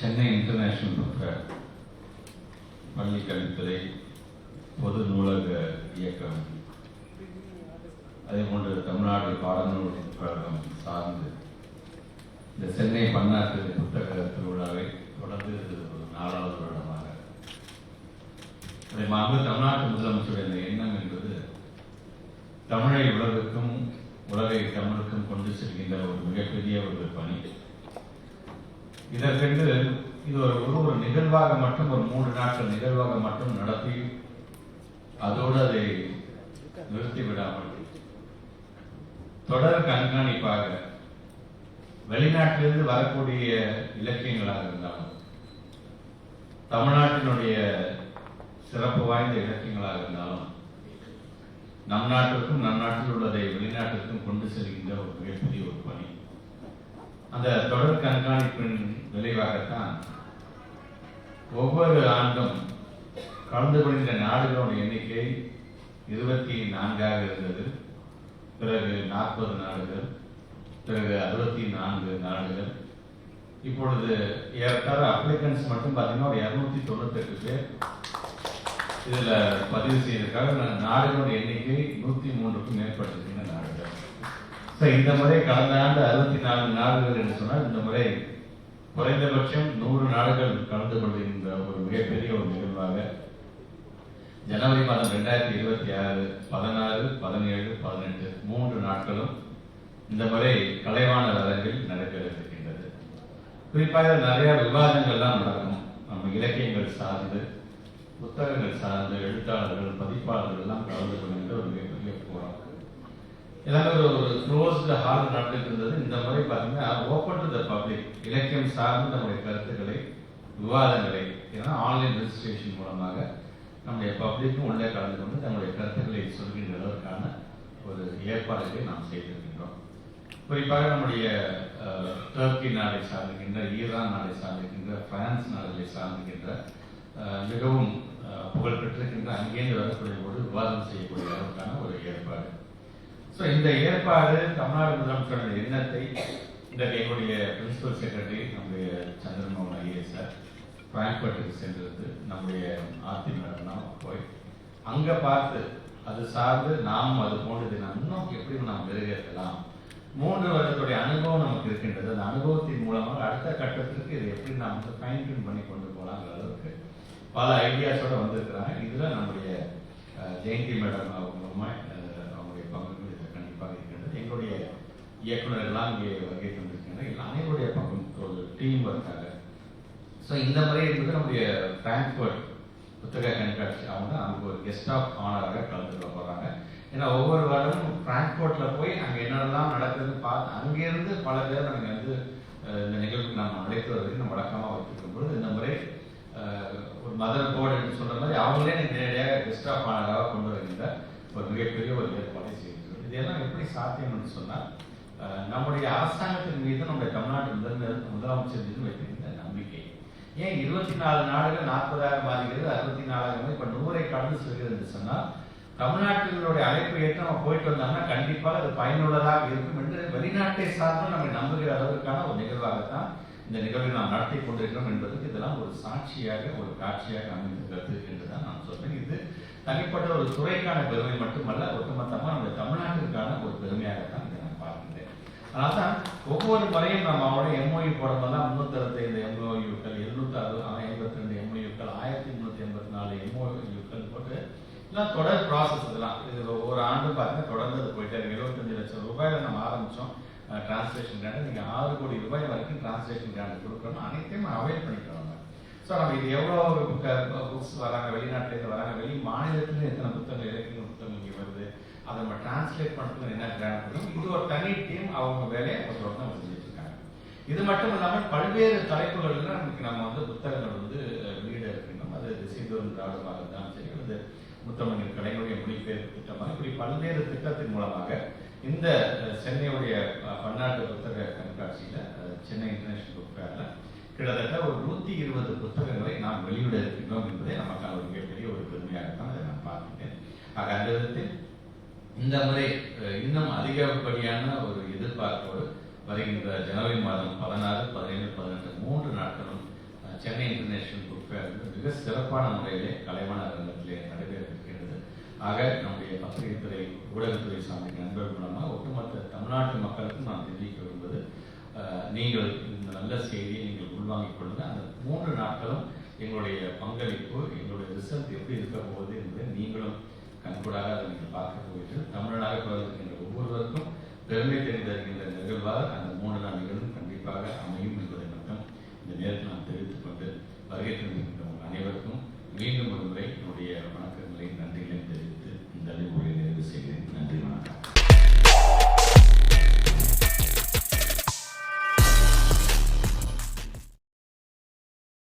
Chennai international book பள்ளிக்கல்வித்துறை பொது நூலக இயக்கம். அதே போன்று தமிழ்நாடு பாடநூல் கழகம் சார்ந்து இந்த சென்னை பன்னாட்டு புத்தக திருவிழாவை தொடர்ந்து ஒரு நாலாவது வருடமாக. அதை மாண்பு தமிழ்நாட்டு முதலமைச்சருடைய இந்த எண்ணம் என்பது தமிழை உலகுக்கும் உலகை தமிழுக்கும் கொண்டு செல்கின்ற ஒரு மிகப்பெரிய ஒரு பணி. இதற்கென்று இது ஒரு ஒரு ஒரு நிகழ்வாக மட்டும் ஒரு மூன்று நாட்கள் நிகழ்வாக மட்டும் நடத்தி அதோடு அதை நிறுத்தி விடாமல். தொடர் கண்காணிப்பாக வெளிநாட்டிலிருந்து வரக்கூடிய இலக்கியங்களாக இருந்தாலும் தமிழ்நாட்டினுடைய சிறப்பு வாய்ந்த இலக்கியங்களாக இருந்தாலும் நம் நாட்டிற்கும் நம் நாட்டில் உள்ளதை வெளிநாட்டிற்கும் கொண்டு செல்கின்ற ஒரு மிகப்பெரிய அந்த தொடர் கண்காணிப்பின் விளைவாகத்தான் ஒவ்வொரு ஆண்டும் கலந்து கொள்கின்ற நாடுகளோட எண்ணிக்கை இருபத்தி நான்காக இருந்தது. பிறகு நாற்பது நாடுகள் பிறகு அறுபத்தி நான்கு நாடுகள். இப்பொழுது ஏறத்தாழ அப்ளிகன்ஸ் மட்டும் பார்த்தீங்கன்னா ஒரு இரநூத்தி தொண்ணூத்தெட்டு பேர். இதில் பதிவு செய்திருக்காங்க. நாடுகளோட எண்ணிக்கை நூற்றி மூன்றுக்கும் மேற்பட்டது. ஸோ இந்த முறை கடந்த ஆண்டு அறுபத்தி நான்கு நாடுகள் என்று சொன்னால் இந்த முறை குறைந்தபட்சம் நூறு நாடுகள் கலந்து கொள்கின்ற ஒரு மிகப்பெரிய ஒரு நிகழ்வாக ஜனவரி மாதம் ரெண்டாயிரத்தி இருபத்தி ஆறு பதினாறு பதினேழு பதினெட்டு மூன்று நாட்களும் இந்த முறை கலைவாணர் அரங்கில் நடைபெற இருக்கின்றது குறிப்பாக நிறைய விவாதங்கள்லாம் நடக்கும். நம்ம இலக்கியங்கள் சார்ந்து புத்தகங்கள் சார்ந்து எழுத்தாளர்கள் பதிப்பாளர்கள் எல்லாம் கலந்து கொள்கின்ற ஒரு மிகப்பெரிய போராட்டம். எல்லாமே ஒரு ஒரு க்ளோஸ்டு ஹால் நடந்துட்டு இருந்தது. இந்த முறை பார்த்தீங்கன்னா ஓப்பன் டு த பப்ளிக் இலக்கியம் சார்ந்த நம்முடைய கருத்துக்களை விவாதங்களை ஏன்னா ஆன்லைன் ரெஜிஸ்ட்ரேஷன் மூலமாக நம்முடைய பப்ளிக்கும் உள்ளே கலந்து கொண்டு தங்களுடைய கருத்துக்களை சொல்கின்ற அளவிற்கான ஒரு ஏற்பாடுகளை நாம் செய்திருக்கின்றோம். குறிப்பாக நம்முடைய டர்க்கி நாடை சார்ந்திருக்கின்ற ஈரான் நாடை சார்ந்திருக்கின்ற பிரான்ஸ் நாடுகளை சார்ந்திருக்கின்ற மிகவும் புகழ்பெற்றிருக்கின்ற புகழ் அங்கேருந்து வரக்கூடிய போது விவாதம் செய்யக்கூடிய அளவுக்கான ஒரு ஏற்பாடு. ஸோ இந்த ஏற்பாடு தமிழ்நாடு முதலமைச்சருடைய எண்ணத்தை இந்த எங்களுடைய பிரின்சிபல் செக்ரட்டரி நம்முடைய சந்திரமோகன் ஐஏஎஸ் சார் பிராங்க்பர்ட்டுக்கு சென்றது நம்முடைய ஆர்த்தி மேடம்லாம் போய் அங்கே பார்த்து அது சார்ந்து நாம் அது போன்றது இன்னும் எப்படி நாம் மெருகேற்றலாம். மூன்று வருடத்துடைய அனுபவம் நமக்கு இருக்கின்றது. அந்த அனுபவத்தின் மூலமாக அடுத்த கட்டத்திற்கு இதை எப்படி நாம் வந்து ஃபைன் டியூன் பண்ணி கொண்டு போகலாங்கிற அளவுக்கு பல ஐடியாஸோட வந்திருக்கிறாங்க. இதில் நம்முடைய ஜெயந்தி மேடம் அவங்க மூலமா, அஹ், அவங்களுடைய பங்கு இதில் கண்டிப்பாக இருக்கின்றது எங்களுடைய இயக்குனர் எல்லாம் இங்கே வருகை தந்திருக்காங்க இல்லை அனைவருடைய ஒரு டீம் ஒர்க்காக ஸோ இந்த முறை இருக்கிறது நம்முடைய பிராங்க்ஃபர்ட் புத்தக கண்காட்சி. அவங்க அங்கே ஒரு கெஸ்ட் ஆஃப் ஆனராக கலந்துக்க போகிறாங்க ஏன்னா ஒவ்வொரு வாரமும் பிராங்க்ஃபர்ட்ல போய் அங்கே என்னெல்லாம் நடக்குதுன்னு பார்த்து அங்கேருந்து பல பேர் நாங்கள் வந்து இந்த நிகழ்வுக்கு நாம் அழைத்து வருவதற்கு நம்ம வழக்கமாக வைத்திருக்கும் பொழுது இந்த முறை ஒரு மதர் போர்டு என்று மாதிரி அவங்களே எனக்கு நேரடியாக கெஸ்ட் ஆஃப் ஆனராக கொண்டு வருகின்ற ஒரு மிகப்பெரிய ஒரு ஏற்பாடை செய்திருக்கிறோம் இதெல்லாம் எப்படி சாத்தியம் என்று சொன்னால் நம்முடைய அரசாங்கத்தின் மீது நம்முடைய தமிழ்நாட்டு முதல் முதலமைச்சர் மீது வைத்திருந்த நம்பிக்கை. ஏன் இருபத்தி நாலு நாடுகள் நாற்பதாயிரம் பாதிக்கிறது அறுபத்தி நாலாயிரம் இப்ப நூறை கடந்து செல்கிறது என்று சொன்னால் தமிழ்நாட்டினுடைய அழைப்பு ஏற்று நம்ம போயிட்டு வந்தோம்னா கண்டிப்பாக அது பயனுள்ளதாக இருக்கும் என்று வெளிநாட்டை சார்ந்து நம்மை நம்புகிற அளவுக்கான ஒரு நிகழ்வாகத்தான் இந்த நிகழ்வை நாம் நடத்தி கொண்டிருக்கிறோம் என்பதற்கு இதெல்லாம் ஒரு சாட்சியாக ஒரு காட்சியாக அமைந்திருக்கிறது என்றுதான் நான் சொல்றேன். இது தனிப்பட்ட ஒரு துறைக்கான பெருமை மட்டுமல்ல ஒட்டுமொத்தமாக நம்ம தமிழ்நாட்டிற்கான ஒரு பெருமையாகத்தான் அதான் ஒவ்வொரு முறையும் நம்ம அவரோட எம்ஓயு போடும்போதெல்லாம் முன்னூத்தி அறுபத்தைந்து எம்ஓயுக்கள் எழுநூத்தி அறுபது எண்பத்தி ரெண்டு எம்ஓயுக்கள் ஆயிரத்தி முந்நூற்றி எண்பத்தி நாலு எம்ஓயுக்கள் போட்டு இதெல்லாம் தொடர் ப்ராசஸ் இதெல்லாம். இது ஒவ்வொரு ஆண்டு பார்த்தீங்கன்னா தொடர்ந்து அது போயிட்டே இருக்கு. இருபத்தஞ்சு லட்சம் ரூபாயில நம்ம ஆரம்பிச்சோம். டிரான்ஸ்லேஷன் கிராண்ட் நீங்க ஆறு கோடி ரூபாய் வரைக்கும் டிரான்ஸ்லேஷன் கிராண்ட் கொடுக்கணும் அனைத்தையும் அவைல் பண்ணிக்கிறோம் ஸோ நம்ம இது எவ்வளோ புக்ஸ் வராங்க வெளிநாட்டிலேருந்து வராங்க வெளி மாநிலத்துலேருந்து எத்தனை புத்தகங்கள் இலக்கிய புத்தகங்கள் அதை நம்ம டிரான்ஸ்லேட் பண்ணுறது என்ன கிராண்ட் கொடுக்கும் இது ஒரு தனி டீம் அவங்க வேலையை ஒரு பக்கம் செஞ்சுட்டு இருக்காங்க. இது மட்டும் இல்லாமல் பல்வேறு தலைப்புகள்ல நமக்கு நம்ம வந்து புத்தகங்கள் வந்து வீடு வெளியிட அது திசைந்தோறும் திராவிடமாக இருந்தாலும் சரி அல்லது முத்தமிழ் கலைஞருடைய மொழிபெயர்ப்பு திட்டமாக இப்படி பல்வேறு திட்டத்தின் மூலமாக இந்த சென்னையுடைய பன்னாட்டு புத்தக கண்காட்சியில் சென்னை இன்டர்நேஷனல் புக் ஃபேரில் கிட்டத்தட்ட ஒரு நூத்தி இருபது புத்தகங்களை நாம் வெளியிட இருக்கின்றோம் என்பதை நமக்கான ஒரு மிகப்பெரிய ஒரு பெருமையாக தான் அதை நான் பார்த்துட்டேன். ஆக அந்த விதத்தில் இந்த முறை இன்னும் அதிகப்படியான ஒரு எதிர்பார்ப்போடு வருகின்ற ஜனவரி மாதம் பதினாறு பதினேழு பதினெட்டு மூன்று நாட்களும் சென்னை இன்டர்நேஷனல் புக் ஃபேர் மிக சிறப்பான முறையிலே கலைவாண அரங்கத்திலே நடைபெற இருக்கிறது ஆக நம்முடைய பத்திரிகைத்துறை ஊடகத்துறை சார்ந்த நண்பர்கள் மூலமாக ஒட்டுமொத்த தமிழ்நாட்டு மக்களுக்கும் நான் தெரிவிக்க விரும்புவது நீங்கள் இந்த நல்ல செய்தியை நீங்கள் உள்வாங்கிக் கொள்ளுங்கள் அந்த மூன்று நாட்களும் எங்களுடைய பங்களிப்பு எங்களுடைய ரிசல்ட் எப்படி இருக்க போகுது என்பதை நீங்களும் கண்கூடாக அதை நீங்கள் பார்க்க போயிட்டு தமிழனாக பிறந்திருக்கின்ற ஒவ்வொருவருக்கும் பெருமை தெரிந்திருக்கின்ற நிகழ்வாக அந்த மூன்று நாள் கண்டிப்பாக அமையும் என்பதை மட்டும் இந்த நேரத்தில் நான் தெரிவித்துக் கொண்டு வருகை தந்திருக்கின்ற அனைவருக்கும் மீண்டும்